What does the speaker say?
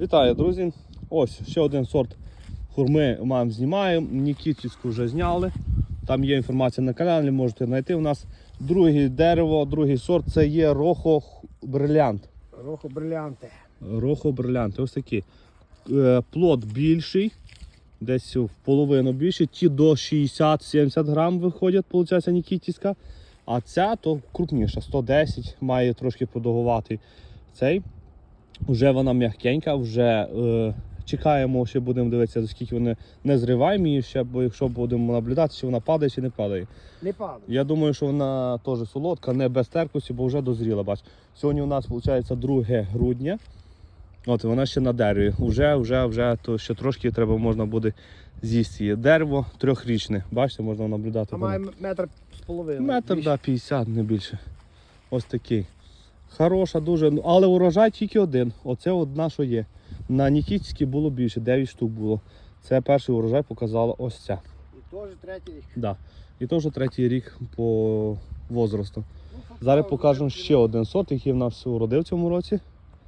Вітаю, друзі! Ось ще один сорт хурми маємо знімаємо. Нікітівську вже зняли. Там є інформація на каналі, можете знайти. У нас друге дерево, другий сорт це є рохо брилянт. Рохо брилянти. Рохо брилянт. Ось такий. Е, Плод більший, десь в половину більший. Ті до 60-70 грам виходять, виходить, Нікітівська. А ця то крупніша, 110, має трошки продовгуватий цей. Вже вона м'якенька, вже е, чекаємо, ще будемо дивитися, скільки вони не зриваємо її ще, бо якщо будемо наблюдати, чи вона падає, чи не падає. Не падає. Я думаю, що вона теж солодка, не без терпкості, бо вже дозріла. Бач. Сьогодні у нас виходить 2 грудня. От вона ще на дереві. Вже, вже, вже, то ще трошки треба можна буде з'їсти її. Дерево трьохрічне. Бачите, можна наблюдати. А має метр з половиною. Метр да, 50, не більше. Ось такий. Хороша дуже. Але урожай тільки один. Оце одна, що є. На Нікітській було більше, 9 штук було. Це перший урожай показала ось ця. І теж третій рік. Да. І теж третій рік по возрасту. Ну, Зараз покажемо ще один сорт, який в нас уродив в цьому році.